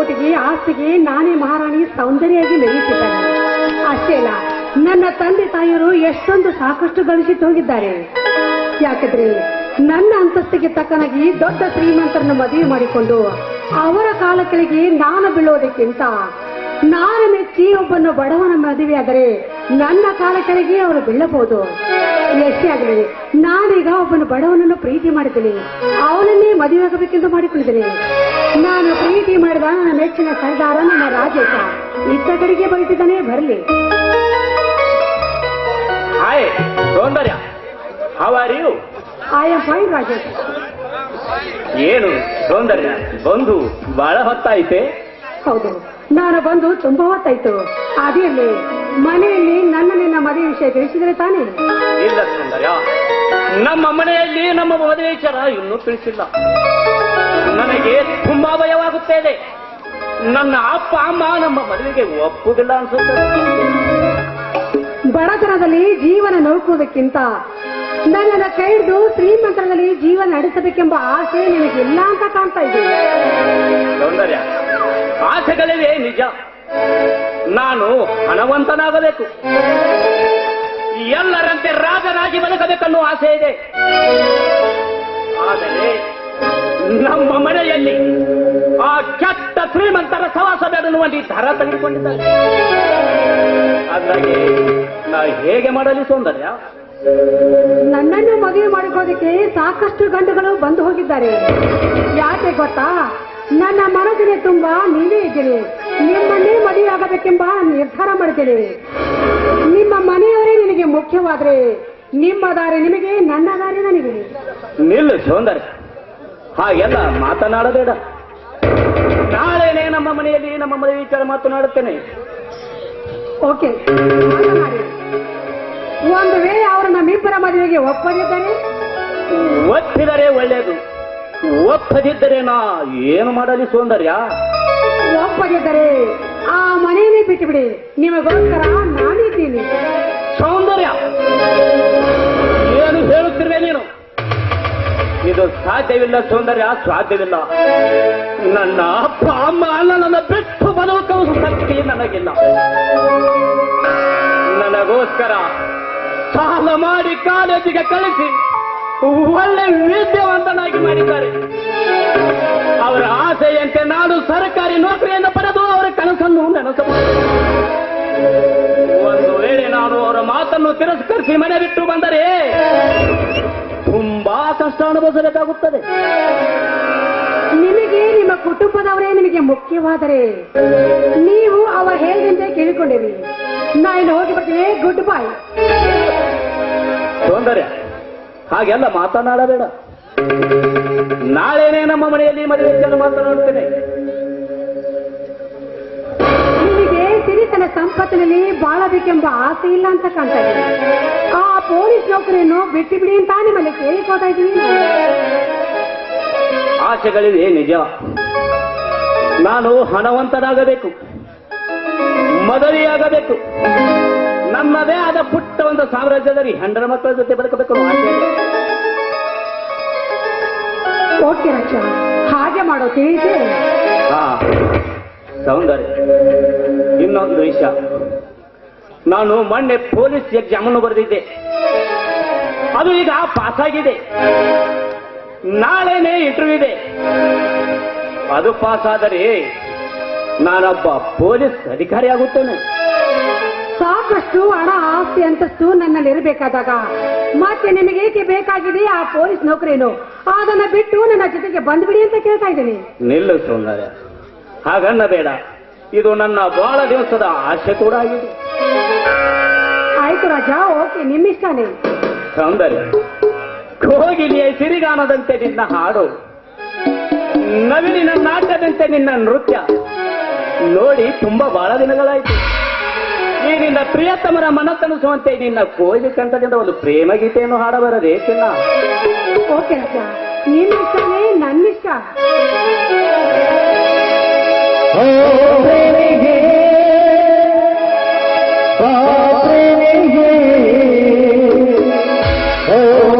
ಕೋಟಿಗೆ, ಆಸ್ತಿಗೆ ನಾನೇ ಮಹಾರಾಣಿ ಸೌಂದರ್ಯಾಗಿ ಮೆರೆಯುತ್ತಿದ್ದಾನೆ. ಅಷ್ಟೇ ಅಲ್ಲ, ನನ್ನ ತಂದೆ ತಾಯಿಯರು ಎಷ್ಟೊಂದು ಸಾಕಷ್ಟು ಗಳಿಸಿಟ್ಟು ಹೋಗಿದ್ದಾರೆ. ಯಾಕಂದ್ರೆ ನನ್ನ ಅಂತಸ್ತಿಗೆ ತಕ್ಕನಾಗಿ ದೊಡ್ಡ ಶ್ರೀಮಂತರನ್ನು ಮದುವೆ ಮಾಡಿಕೊಂಡು ಅವರ ಕಾಲ ಕೆಳಗೆ ನಾನು ಬೀಳೋದಕ್ಕಿಂತ ನಾನು ಮೆಚ್ಚಿ ಒಬ್ಬನ ಬಡವನ ಮದುವೆಯಾದರೆ ನನ್ನ ಕಾಲ ಕೆಳಗೆ ಅವರು ಬೀಳಬಹುದು. ಎಷ್ಟೇ ಆಗಲಿ, ನಾನೀಗ ಒಬ್ಬನ ಬಡವನನ್ನು ಪ್ರೀತಿ ಮಾಡಿದ್ದೀನಿ. ಅವನನ್ನೇ ಮದುವೆ ಆಗಬೇಕೆಂದು ಮಾಡಿಕೊಂಡಿದ್ದೀನಿ ನಾನು ಪ್ರೀತಿ ಮಾಡಿದ ನನ್ನ ಮೆಚ್ಚಿನ ಸರ್ದಾರ ನನ್ನ ರಾಜೇಶ. ಇತ್ತ ಕಡೆಗೆ ಬರಲಿ. Hi Soundarya. How are you I am fine Rajesh. ಏನು ಸೌಂದರ್ಯ? ಬಂದು ಬಹಳ ಹೊತ್ತಾಯ್ತೆ? ಹೌದು. ನಾನು ಬಂದು ತುಂಬಾ ಹೊತ್ತಾಯ್ತು. ಆದಿರಲಿ ಮನೆಯಲ್ಲಿ ನನ್ನ ನಿನ್ನ ಮದುವೆ ವಿಷಯ ತಿಳಿಸಿದ್ರೆ ತಾನೇ? ಇಲ್ಲ ಸೌಂದರ್ಯ. ನಮ್ಮ ಮನೆಯಲ್ಲಿ ನಮ್ಮ ಮದುವೆ ವಿಚಾರ ಇನ್ನೂ ತಿಳಿಸಿಲ್ಲ. ನನಗೆ ತುಂಬಾ ಭಯವಾಗುತ್ತೇನೆ. ನನ್ನ ಅಪ್ಪ ಅಮ್ಮ ನಮ್ಮ ಮದುವೆಗೆ ಒಪ್ಪುದಿಲ್ಲ ಅನ್ಸುತ್ತೆ. ಬಡತನದಲ್ಲಿ ಜೀವನ ನೌಕುವುದಕ್ಕಿಂತ ನನ್ನನ್ನು ಕೈದು ಹಿಡಿದು ಶ್ರೀಮಂತರದಲ್ಲಿ ಜೀವನ ನಡೆಸಬೇಕೆಂಬ ಆಸೆ ನಿಮಗಿಲ್ಲ ಅಂತ ಕಾಣ್ತಾ ಇದೆ. ಸೌಂದರ್ಯ ಆಸೆಗಳಿವೆ ನಿಜ. ನಾನು ಹಣವಂತನಾಗಬೇಕು. ಎಲ್ಲರಂತೆ ರಾಜನಾಗಿ ಬದುಕಬೇಕನ್ನೋ ಆಸೆ ಇದೆ. ಆದರೆ ನಮ್ಮ ಮನೆಯಲ್ಲಿ ಆ ಕೆಟ್ಟ ಶ್ರೀಮಂತರ ಸವಾಸ ಬೇಡನ್ನುವ ನಿರ್ಧಾರ ತೆಗೆದುಕೊಂಡಿದ್ದಾರೆ ಹಾಗಾಗಿ ನಾ ಹೇಗೆ ಮಾಡಲಿ ಸೌಂದರ್ಯ? ನನ್ನನ್ನು ಮದುವೆ ಮಾಡಿಕೊಳ್ಳೋದಕ್ಕೆ ಸಾಕಷ್ಟು ಗಂಡುಗಳು ಬಂದು ಹೋಗಿದ್ದಾರೆ. ಯಾಕೆ ಗೊತ್ತಾ? ನನ್ನ ಮನಸ್ಸಿನ ತುಂಬಾ ನೀವೇ ಇದ್ದೀರಿ. ನಿಮ್ಮನ್ನೇ ಮದುವೆ ಆಗಬೇಕೆಂಬ ನಿರ್ಧಾರ ಮಾಡಿದ್ದೇನೆ. ನಿಮ್ಮ ಮನೆಯವರೇ ನಿನಗೆ ಮುಖ್ಯವಾದ್ರೆ ನಿಮ್ಮ ದಾರಿ ನಿಮಗೆ ನನ್ನ ದಾರಿ ನನಗೆ ನಿಲ್ಲು ಸೌಂದರ್ಯ. ಹಾಗೆಲ್ಲ ಮಾತನಾಡಬೇಡ ನಾಳೆನೇ ನಮ್ಮ ಮನೆಯಲ್ಲಿ ನಮ್ಮ ಮನೆ ವಿಚಾರ ಮಾತನಾಡುತ್ತೇನೆ. ಓಕೆ. ಒಂದು ವೇಳೆ ಅವರು ನಮ್ಮಿಬ್ಬರ ಮದುವೆಗೆ ಒಪ್ಪದಿದ್ದರೆ? ಒಪ್ಪಿದರೆ ಒಳ್ಳೆಯದು. ಒಪ್ಪದಿದ್ದರೆ ನಾ ಏನು ಮಾಡಲಿ ಸೌಂದರ್ಯ? ಒಪ್ಪದಿದ್ದರೆ ಆ ಮನೆಯನ್ನೇ ಬಿಟ್ಟುಬಿಡಿ. ನಿಮಗೋಸ್ಕರ ನಾನಿದ್ದೀನಿ. ಸೌಂದರ್ಯ! ಏನು ಹೇಳುತ್ತಿರುವೆ ನೀನು? ಇದು ಸಾಧ್ಯವಿಲ್ಲ ಸೌಂದರ್ಯ ಸಾಧ್ಯವಿಲ್ಲ ನನ್ನ ಅಪ್ಪ ಅಮ್ಮ ನನ್ನ ಬಿಟ್ಟು ಬದುಕುವ ಶಕ್ತಿ ನನಗಿಲ್ಲ. ನನಗೋಸ್ಕರ ಸಾಲ ಮಾಡಿ ಕಾಲೇಜಿಗೆ ಕಳಿಸಿ ಒಳ್ಳೆ ವಿದ್ಯಾವಂತನಾಗಿ ಮಾಡಿದ್ದಾರೆ. ಅವರ ಆಸೆಯಂತೆ ನಾನು ಸರ್ಕಾರಿ ನೌಕರಿಯನ್ನು ಪಡೆದು ಅವರ ಕನಸನ್ನು ನೆನಸಬಹುದು. ಒಂದು ವೇಳೆ ನಾನು ಅವರ ಮಾತನ್ನು ತಿರಸ್ಕರಿಸಿ ಮನೆ ಬಿಟ್ಟು ಬಂದರೆ ಕಷ್ಟ ಅನುಭವಿಸಬೇಕಾಗುತ್ತದೆ ನಿಮಗೆ ನಿಮ್ಮ ಕುಟುಂಬದವರೇ ನಿಮಗೆ ಮುಖ್ಯವಾದರೆ ನೀವು ಅವ ಹೇಳಿದಂತೆ ಕೇಳಿಕೊಂಡಿರಿ ನಾ ಇಲ್ಲಿ ಹೋಗಿ ಬರ್ತೀನಿ. Good bye. ತೊಂದರೆ ಹಾಗೆಲ್ಲ ಮಾತನಾಡಬೇಡ. ನಾಳೆನೇ ನಮ್ಮ ಮನೆಯಲ್ಲಿ ಮದುವೆ ಮಾತನಾಡುತ್ತೇನೆ ನಿಮಗೆ ಸಿರಿತನ ಸಂಪತ್ತಿನಲ್ಲಿ ಬಾಳಬೇಕೆಂಬ ಆಸೆ ಇಲ್ಲ ಅಂತ ಕಾಣ್ತಾ ಇದೆ. ಆ ಪೊಲೀಸ್ ನೌಕರಿಯನ್ನು ಬಿಟ್ಟು ಬಿಡಿ ಅಂತ ನಿಮ್ಮಲ್ಲಿ ಕೇಳಿಕೋತಾ ಇದ್ದೀನಿ. ಆಸೆಗಳಿವೆ ನಿಜ. ನಾನು ಹಣವಂತನಾಗಬೇಕು. ಮದುವೆಯಾಗಬೇಕು. ನಮ್ಮದೇ ಆದ ಪುಟ್ಟ ಒಂದು ಸಾಮ್ರಾಜ್ಯದಲ್ಲಿ ಹೆಂಡರ ಮಕ್ಕಳ ಜೊತೆ ಬದುಕಬೇಕು ಆಸೆ ಓಕೆ ರಕ್ಷಾ ಹಾಗೆ ಮಾಡೋ ತಿಳಿಸಿ. ಹಾ ಸೌಂದರ್ಯ. ಇನ್ನೊಂದು ವಿಷಯ. ನಾನು ಮೊನ್ನೆ ಪೊಲೀಸ್ ಎಕ್ಸಾಮನ್ನು ಬರೆದಿದ್ದೆ. ಅದು ಈಗ ಪಾಸ್ ಆಗಿದೆ ನಾಳೆನೇ ಇಂಟರ್ವ್ಯೂ ಇದೆ ಅದು ಪಾಸ್ ಆದರೆ ನಾನೊಬ್ಬ ಪೊಲೀಸ್ ಅಧಿಕಾರಿ ಆಗುತ್ತೇನೆ. ಸಾಕಷ್ಟು ಹಣ ಆಸ್ತಿ ಅಂತಸ್ತು ನನ್ನಲ್ಲಿ ಇರಬೇಕಾದಾಗ ಮತ್ತೆ ನಿಮಗೆ ಏಕೆ ಬೇಕಾಗಿದೆ ಆ ಪೊಲೀಸ್ ನೌಕರಿನು? ಅದನ್ನ ಬಿಟ್ಟು ನನ್ನ ಜೊತೆಗೆ ಬಂದ್ಬಿಡಿ ಅಂತ ಕೇಳ್ತಾ ಇದ್ದೀನಿ. ನಿಲ್ಲು ಸೌಂದರ್ಯ. ಹಾಗನ್ನ ಬೇಡ. ಇದು ನನ್ನ ಬಹಳ ದಿವಸದ ಆಸೆ ಕೂಡ ಆಗಿದೆ. ಆಯ್ತು ರಾಜ ಓಕೆ ನಿಮ್ಮಿಷ್ಟನೇ. ಸೌಂದರ್ಯ. ಕೋಗಿಲಿಯ ಸಿರಿಗಾನದಂತೆ ನಿನ್ನ ಹಾಡು. ನವಿಲಿನ ನಾಟ್ಯದಂತೆ ನಿನ್ನ ನೃತ್ಯ. ನೋಡಿ ತುಂಬಾ ಬಹಳ ದಿನಗಳಾಯಿತು. ಈ ನಿನ್ನ ಪ್ರಿಯತಮರ ಮನಸ್ಸನಿಸುವಂತೆ ನಿನ್ನ ಕೋಗಿ ಕಂಠದಿಂದ ಒಂದು ಪ್ರೇಮ ಗೀತೆಯನ್ನು ಹಾಡಬರದೆ ಚಿನ್ನ. ಓಕೆ ರಾಜ ನಿಮ್ಮಿಷ್ಟನೇ ನನ್ನಿಷ್ಟ. ಆ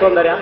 ಸೌಂದರ್ಯ